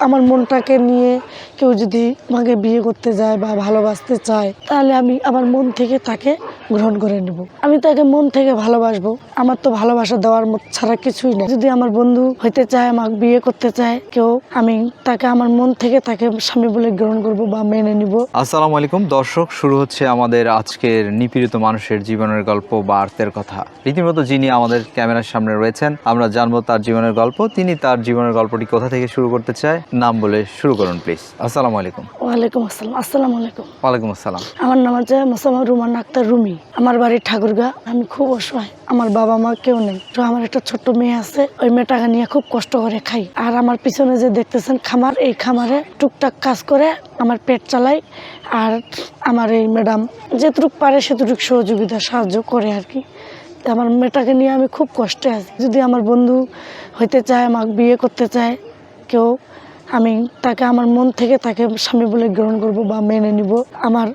আমার মনটাকে নিয়ে কেউ যদি আমাকে বিয়ে করতে যায় বা ভালোবাসতে চায়, তাহলে আমি আমার মন থেকে তাকে গ্রহণ করে নেব। আমি তাকে মন থেকে ভালোবাসবো। আমার তো ভালোবাসা দেওয়ার ছাড়া কিছুই না যদি আমার বন্ধু হইতে চায় আমাকে বিয়ে করতে চায় কেউ আমি তাকে আমার মন থেকে তাকে স্বামী বলে গ্রহণ করব বা মেনে নিব। আসসালামু আলাইকুম। দর্শক শুরু হচ্ছে আমাদের আজকের নিপীড়িত মানুষের জীবনের গল্প বা আর্তের কথা। রীতিমতো যিনি আমাদের ক্যামেরার সামনে রয়েছেন আমরা জানব তার জীবনের গল্প। তিনি তার জীবনের গল্পটি কোথা থেকে শুরু করতে চায় নাম বলে শুরু করুন প্লিজ আসসালামু আলাইকুম। ওয়ালাইকুম আসসালাম। আসসালামু আলাইকুম। ওয়ালাইকুম আসসালাম। আমার নাম হচ্ছে মোসাম্মদ রুমান আক্তার রুমি। আমার বাড়ি ঠাকুরগা, আমি খুব অসহায়। আমার বাবা মা কেউ নেই। তো আমার একটা ছোট্ট মেয়ে আছে, ওই মেয়েটাকে নিয়ে খুব কষ্ট করে খাই। আর আমার পিছনে যে দেখতেছেন খামার, এই খামারে টুকটাক কাজ করে আমার পেট চালাই। আর আমার এই ম্যাডাম যেটুক পারে সেটুক সহযোগিতা, সাহায্য করে আর কি। আমার মেয়েটাকে নিয়ে আমি খুব কষ্টে আছি। যদি আমার বন্ধু হইতে চায়, আমাকে বিয়ে করতে চায়, কেউ, আমি তাকে আমার মন থেকে তাকে স্বামী বলে গ্রহণ করব বা মেনে নিব। আমার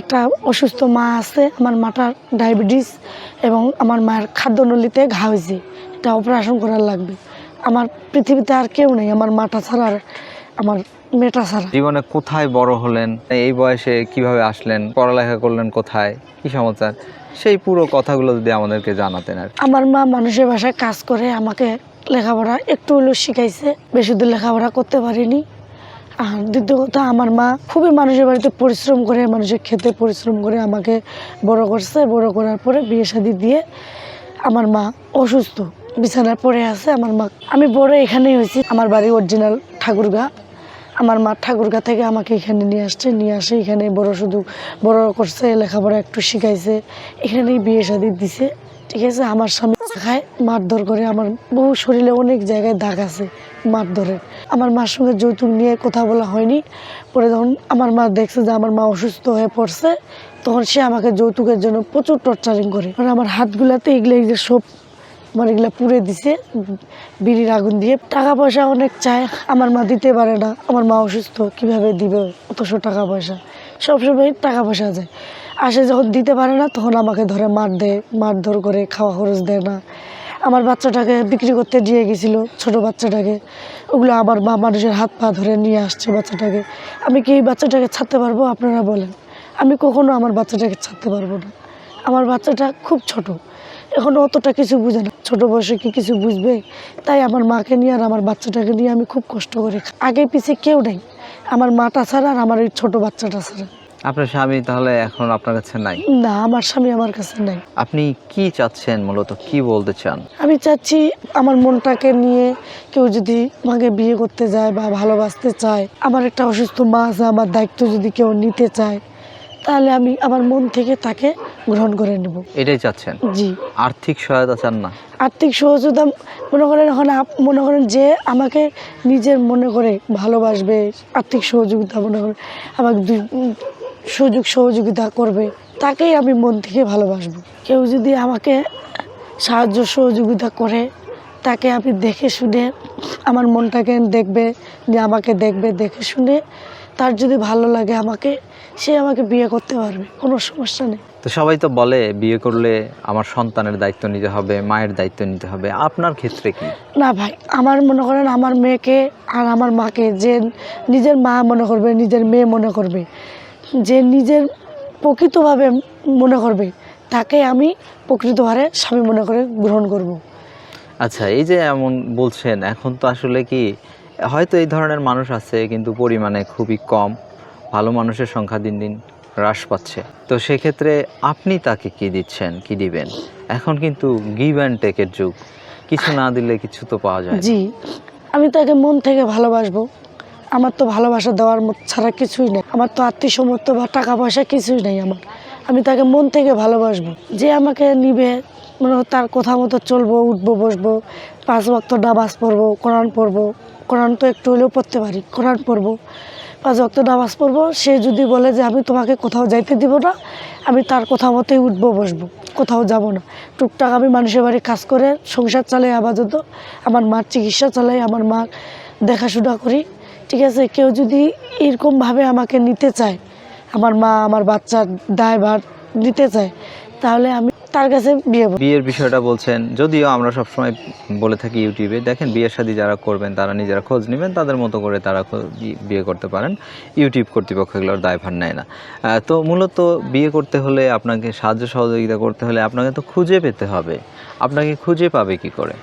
একটা অসুস্থ মা আছে আমার মাটার ডায়াবেটিস এবং আমার মায়ের খাদ্যনলিতে ঘা হয়েছে। এটা অপারেশন করার লাগবে। আমার পৃথিবীতে আর কেউ নেই আমার মাটা ছাড়া আর আমার মেয়েটা ছাড়া। জীবনে কোথায় বড় হলেন? এই বয়সে কীভাবে আসলেন? পড়ালেখা করলেন কোথায়? কি সমাচার সেই পুরো কথাগুলো যদি আমাদেরকে জানাতেন আর আমার মা মানুষের বাসায় কাজ করে আমাকে লেখাপড়া একটু হলেও শিখাইছে। বেশি দূর লেখাপড়া করতে পারিনি। দ্বিতীয় কথা আমার মা খুবই মানুষের বাড়িতে পরিশ্রম করে, মানুষের খেতে পরিশ্রম করে আমাকে বড় করছে। বড় করার পরে বিয়ে শাদি দিয়ে আমার মা অসুস্থ বিছানার পরে আছে আমার মা। আমি বড় এখানেই হয়েছি, আমার বাড়ি অরিজিনাল ঠাকুরগা। আমার মা ঠাকুরগা থেকে আমাকে এখানে নিয়ে আসছে, নিয়ে আসে এখানে বড় শুধু বড় করছে, লেখাপড়া একটু শিখাইছে, এখানেই বিয়ে শাদি দিছে। ঠিক আছে, আমার স্বামী খায় মারধর করে আমার শরীরে অনেক জায়গায় দাগ আছে আমার মার সঙ্গে যৌতুক নিয়ে কথা বলা হয়নি। পরে যখন আমার মা দেখছে যে আমার মা অসুস্থ হয়ে পড়ছে, তখন সে আমাকে যৌতুকের জন্য প্রচুর টর্চারিং করে। আমার হাতগুলাতে এগুলো এগুলো সব, আমার এগুলা পুড়ে দিছে, বিড়ির আগুন দিয়ে। টাকা পয়সা অনেক চায়, আমার মা দিতে পারে না। আমার মা অসুস্থ, কীভাবে দিবে অতশো টাকা পয়সা? সবসময় টাকা পয়সা যায় আসে যখন দিতে পারে না, তখন আমাকে ধরে মার দেয় মারধর করে খাওয়া খরচ দেয় না। আমার বাচ্চাটাকে বিক্রি করতে দিয়ে গেছিল, ছোট বাচ্চাটাকে। ওগুলো আমার মা মানুষের হাত পা ধরে নিয়ে আসছে বাচ্চাটাকে। আমি কি এই বাচ্চাটাকে ছাড়তে পারব, আপনারা বলেন। আমি কখনো আমার বাচ্চাটাকে ছাড়তে পারব না। আমার বাচ্চাটা খুব ছোট। এখন অতটা কিছু বুঝে না। ছোটো বয়সে কি কিছু বুঝবে? তাই আমার মাকে নিয়ে আর আমার বাচ্চাটাকে নিয়ে আমি খুব কষ্ট করে আগে পিছিয়ে কেউ নেই। আমার মাটা ছাড়া আর আমার ওই ছোটো বাচ্চাটা ছাড়া। আপনার স্বামী তাহলে এখন আপনার কাছে নাই? না আমার স্বামী আমার কাছে নাই। আপনি কি চাচ্ছেন মূলত? কি বলতে চান? আমি চাচ্ছি আমার মনটাকে নিয়ে কেউ যদি আমাকে বিয়ে করতে যায় বা ভালোবাসতে চায় আমার একটা অসুস্থ মা আছে আমার দায়িত্ব যদি কেউ নিতে চায় তাহলে আমি আমার মন থেকে তাকে গ্রহণ করে নেব। এটাই চাচ্ছেন? জি। আর্থিক সহায়তা চান না? আর্থিক সহযোগিতা মনে করেন এখন মনে করেন যে আমাকে নিজের মনে করে ভালোবাসবে আর্থিক সহযোগিতা মনে করেন আমাকে সুযোগ সহযোগিতা করবে তাকেই আমি মন থেকে ভালোবাসবো। কেউ যদি আমাকে সাহায্য সহযোগিতা করে তাকে আমি দেখে শুনে আমার মনটাকে দেখবে যে আমাকে দেখবে দেখে শুনে তার যদি ভালো লাগে আমাকে সে আমাকে বিয়ে করতে পারবে কোনো সমস্যা নেই। তো সবাই তো বলে বিয়ে করলে আমার সন্তানের দায়িত্ব নিতে হবে মায়ের দায়িত্ব নিতে হবে। আপনার ক্ষেত্রে কি? না ভাই আমার মনে করেন আমার মেয়েকে আর আমার মাকে যে নিজের মা মনে করবে নিজের মেয়ে মনে করবে যে নিজের প্রকৃতভাবে মনে করবে তাকে আমি প্রকৃতভাবে স্বামী মনে করে গ্রহণ করব। আচ্ছা এই যে এমন বলছেন এখন তো আসলে কি হয়তো এই ধরনের মানুষ আছে কিন্তু পরিমাণে খুবই কম ভালো মানুষের সংখ্যা দিন দিন হ্রাস পাচ্ছে তো সেক্ষেত্রে আপনি তাকে কি দিচ্ছেন কি দিবেন এখন কিন্তু গিভ অ্যান্ড টেকের যুগ কিছু না দিলে কিছু তো পাওয়া যায়। জি আমি তাকে মন থেকে ভালোবাসবো আমার তো ভালোবাসা দেওয়ার ছাড়া কিছুই নেই। আমার তো আত্মীয় সমর্থ বা টাকা পয়সা কিছুই নেই আমার। আমি তাকে মন থেকে ভালোবাসবো। যে আমাকে নিবে মানে তার কথা মতো চলবো, উঠবো, বসবো, পাঁচ ওয়াক্ত নামাজ পড়ব, কোরআন পড়ব। কোরআন তো একটু হলেও পড়তে পারি, কোরআন পড়ব। পাঁচ ওয়াক্ত নামাজ পড়ব, সে যদি বলে যে আমি তোমাকে কোথাও যাইতে দিব না, আমি তার কথা মতোই উঠবো, বসবো, কোথাও যাব না। টুকটাক আমি মানুষের বাড়ি কাজ করে সংসার চালাই আপাতত, আমার মার চিকিৎসা চালাই, আমার মা দেখাশোনা করি। ঠিক আছে কেউ যদি এরকমভাবে আমাকে নিতে চায় আমার মা আমার বাচ্চার দায়ভার নিতে চায় তাহলে আমি তার কাছে বিয়ে বিয়ের বিষয়টা বলছেন যদিও আমরা সবসময় বলে থাকি ইউটিউবে দেখেন বিয়ের শাদী যারা করবেন তারা নিজেরা খোঁজ নেবেন তাদের মতো করে তারা বিয়ে করতে পারেন। ইউটিউব কর্তৃপক্ষ এগুলোর দায়ভার নেয় না। তো মূলত বিয়ে করতে হলে আপনাকে সাহায্য সহযোগিতা করতে হলে আপনাকে তো খুঁজে পেতে হবে। আপনাকে খুঁজে পাবে কি করে?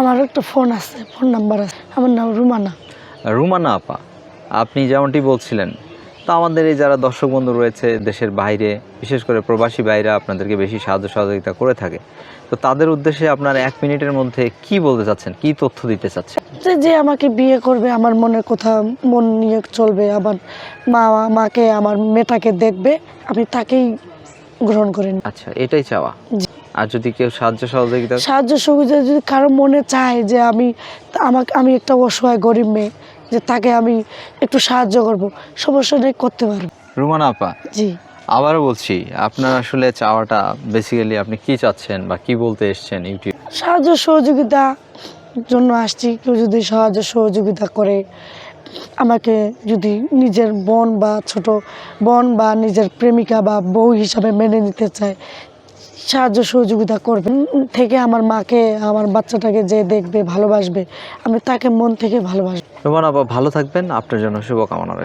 আমার একটা ফোন আছে ফোন নাম্বার আছে আমার নাম রুমানা। রুমানা আপা আপনি যেমনটি বলছিলেন তো আমাদের এই যারা দর্শক বন্ধু রয়েছে দেশের বাইরে বিশেষ করে প্রবাসী বাইরে আপনাদেরকে বেশি সাহায্য সহযোগিতা করে থাকে তো তাদের উদ্দেশ্যে আপনার এক মিনিটের মধ্যে কি বলতে চাচ্ছেন কি তথ্য দিতে চাচ্ছেন? যে যে আমাকে বিয়ে করবে আমার মনের কথা মন নিয়ে চলবে আমার মা মাকে আমার মেয়েটাকে দেখবে আমি তাকেই গ্রহণ করে নিই। আচ্ছা এটাই চাওয়া। আর যদি কেউ সাহায্য সহযোগিতা সাহায্য সুবিধা যদি কারও মনে চায় যে আমি আমাকে আমি একটা অসহায় গরিব মেয়ে যে তাকে আমি একটু সাহায্য করব। সমস্যা নেই করতে পারব। রুমানা আপা জি। আবারও বলছি আপনার আসলে চাওয়াটা বেসিক্যালি আপনি কি চাচ্ছেন বা কি বলতে এসছেন ইউটিউব? সাহায্য সহযোগিতা জন্য আসছি। কেউ যদি সাহায্য সহযোগিতা করে আমাকে যদি নিজের বোন বা ছোট বোন বা নিজের প্রেমিকা বা বউ হিসাবে মেনে নিতে চায় সাহায্য সহযোগিতা করবেন থেকে আমার মাকে, আমার বাচ্চাটাকে যে দেখবে, ভালোবাসবে আমি তাকে মন থেকে ভালোবাসবো। রোমান ভালো থাকবেন। আপনার জন্য শুভকামনা রইল।